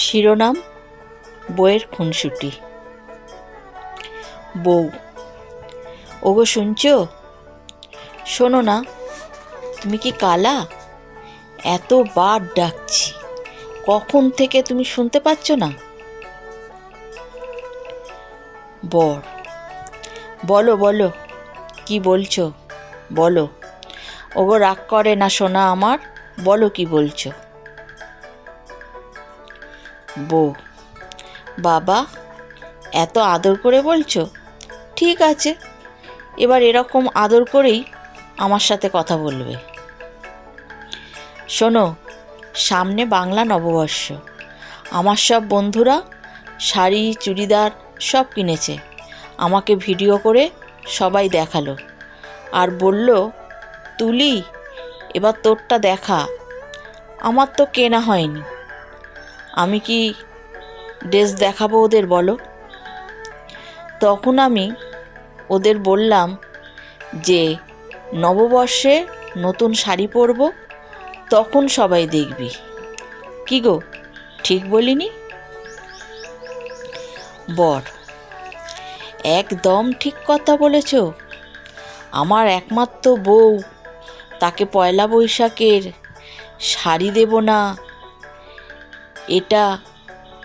শিরোনাম, বইয়ের খুনসুটি। বউ, ওগো শুনছো? শোনো না, তুমি কি কালা? এতবার ডাকছি, কখন থেকে তুমি শুনতে পাচ্ছ না? বর, বলো বলো, কি বলছো? বলো। ওগো রাগ করে না শোনা আমার, বলো কি বলছো? বউ। বাবা, এত আদর করে বলছো? ঠিক আছে। এবার এরকম আদর করেই আমার সাথে কথা বলবে। শোনো, সামনে বাংলা নববর্ষ। আমার সব বন্ধুরা শাড়ি, চুড়িদার সব কিনেছে। আমাকে ভিডিও করে সবাই দেখাল। আর বলল, তুলি, এবার তোরটা দেখা। আমার তো কেনা হয়নি। আমি কি ড্রেস দেখাবো ওদের, বলো। তখন আমি ওদের বললাম যে, নববর্ষে নতুন শাড়ি পরব, তখন সবাই দেখবি। কি গো, ঠিক বলিনি? বর, একদম ঠিক কথা বলেছ। আমার একমাত্র বউ, তাকে পয়লা বৈশাখের শাড়ি দেব না এটা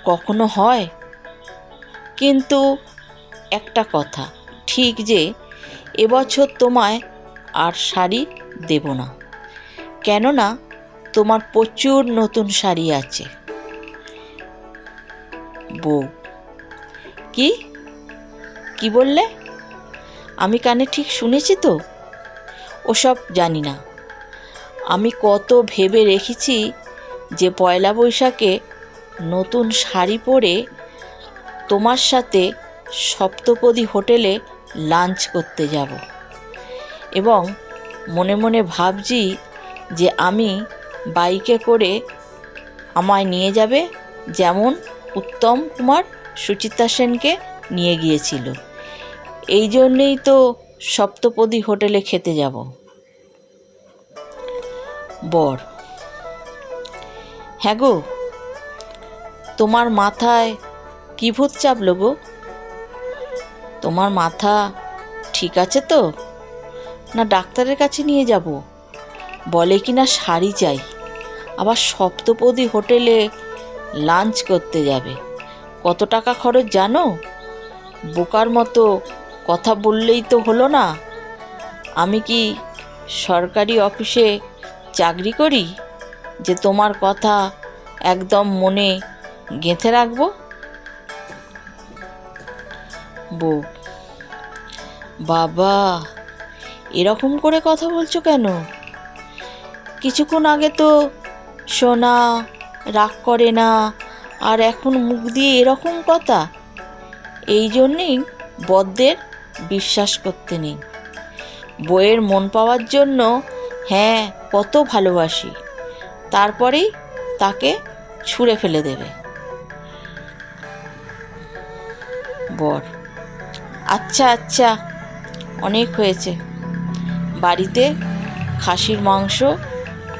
কখনো হয়? কিন্তু একটা কথা, ঠিক যে এবছর তোমায় আর শাড়ি দেব না। কেননা তোমার প্রচুর নতুন শাড়ি আছে। বউ, কি? কি বললে? আমি কানে ঠিক শুনেছি তো? ওসব জানি না। আমি কত ভেবে রেখেছি যে পয়লা বৈশাখে নতুন শাড়ি পরে তোমার সাথে সপ্তপদী হোটেলে লাঞ্চ করতে যাব। এবং মনে মনে ভাবছি যে আমি বাইকে করে আমায় নিয়ে যাবে যেমন উত্তম কুমার সুচিত্রা সেনকে নিয়ে গিয়েছিল। এই জন্যেই তো সপ্তপদী হোটেলে খেতে যাব। বর। হ্যাঁ গো তোমার মাথায় কী ভূত চাপলো গো? তোমার মাথা ঠিক আছে তো? না ডাক্তারের কাছে নিয়ে যাব? বলে কি না শাড়ি চাই। আবার সপ্তপদী হোটেলে লাঞ্চ করতে যাবে। কত টাকা খরচ জানো? বোকার মতো কথা বললেই তো হলো না। আমি কি সরকারি অফিসে চাকরি করি? যে তোমার কথা একদম মনে গেঁথে রাখব। বউ, বাবা, এরকম করে কথা বলছো কেন? কিছুক্ষণ আগে তো সোনা রাগ করে না, আর এখন মুখ দিয়ে এরকম কথা। এই জন্যেই বদ্দের বিশ্বাস করতে নেই। বইয়ের মন পাওয়ার জন্য হ্যাঁ কত ভালোবাসি। তারপরেই তাকে ছুঁড়ে ফেলে দেবে। বর। আচ্ছা আচ্ছা অনেক হয়েছে। বাড়িতে খাসির মাংস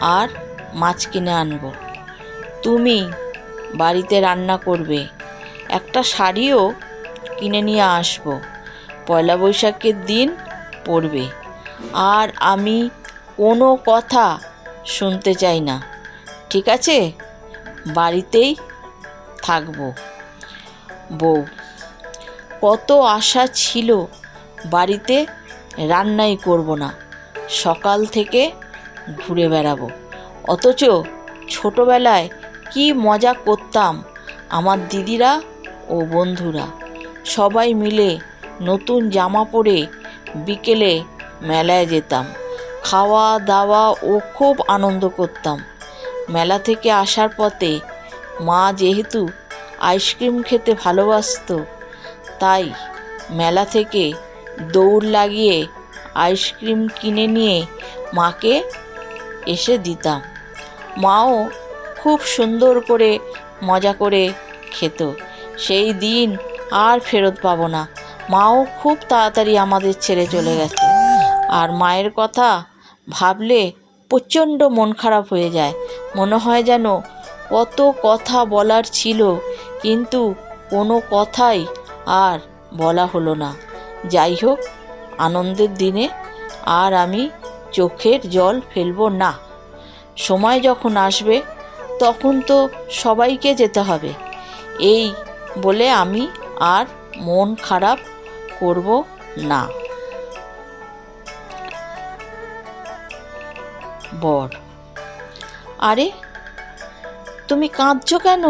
আর মাছ কিনে আনব। তুমি বাড়িতে রান্না করবে। একটা শাড়িও কিনে নিয়ে আসব। পয়লা বৈশাখের দিন পড়বে। আর আমি কোনো কথা শুনতে চাই না। ঠিক আছে? বাড়িতেই থাকব। বউ কত আশা ছিল, বাড়িতে রান্নাই করব না। সকাল থেকে ঘুরে বেড়াবো। অথচ ছোটোবেলায় কি মজা করতাম আমার দিদিরা ও বন্ধুরা। সবাই মিলে নতুন জামা পরে বিকেলে মেলায় যেতাম। খাওয়া দাওয়া ও খুব আনন্দ করতাম। মেলা থেকে আসার পথে মা যেহেতু আইসক্রিম খেতে ভালোবাসতো তাই মেলা থেকে দৌড় লাগিয়ে আইসক্রিম কিনে নিয়ে মাকে এসে দিতাম। মাও খুব সুন্দর করে মজা করে খেত। সেই দিন আর ফেরত পাবো না। মাও খুব তাড়াতাড়ি আমাদের ছেড়ে চলে গেছে। আর মায়ের কথা ভাবলে প্রচণ্ড মন খারাপ হয়ে যায়। মনে হয় যেন কত কথা বলার ছিল, কিন্তু কোনো কথাই আর বলা হলো না। যাই হোক আনন্দের দিনে আর আমি চোখের জল ফেলব না। সময় যখন আসবে, তখন তো সবাইকে যেতে হবে। এই বলে আমি আর মন খারাপ করব না। বর, আরে, তুমি কাঁদছো কেন?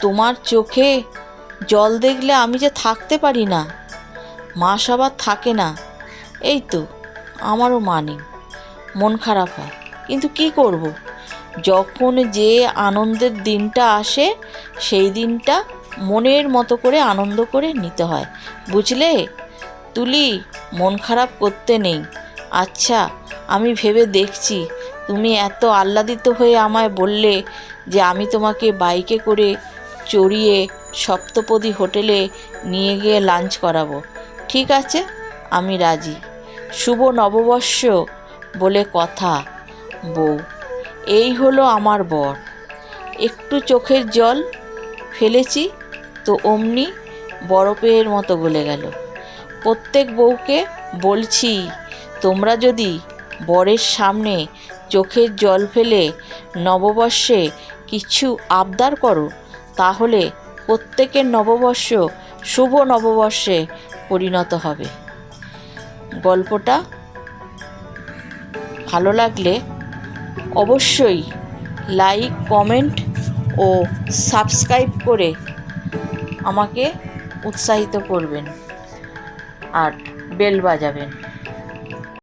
তোমার চোখে জল দেখলে আমি যে থাকতে পারি না। মাস আবার থাকে না। এই তো, আমারও মা নেই। মন খারাপ হয়। কিন্তু কি করব? যখন যে আনন্দের দিনটা আসে, সেই দিনটা মনের মতো করে আনন্দ করে নিতে হয়। বুঝলে? তুলি, মন খারাপ করতে নেই। আচ্ছা আমি ভেবে দেখছি। তুমি এত আহ্লাদিত হয়ে আমায় বললে যে আমি তোমাকে বাইকে করে চড়িয়ে সপ্তপদী হোটেলে নিয়ে গিয়ে লাঞ্চ করাবো। ঠিক আছে, আমি রাজি। শুভ নববর্ষ বলে কথা, বউ। এই হলো আমার বর। একটু চোখের জল ফেলেছি তো অমনি বরফের মতো গলে গেল। প্রত্যেক বউকে বলছি, তোমরা যদি বরের সামনে চোখের জল ফেলে নববর্ষে কিছু আবদার করো তাহলে প্রত্যেকের নববর্ষ শুভ নববর্ষে পরিণত হবে। গল্পটা ভালো লাগলে অবশ্যই লাইক, কমেন্ট ও সাবস্ক্রাইব করে আমাকে উৎসাহিত করবেন আর বেল বাজাবেন।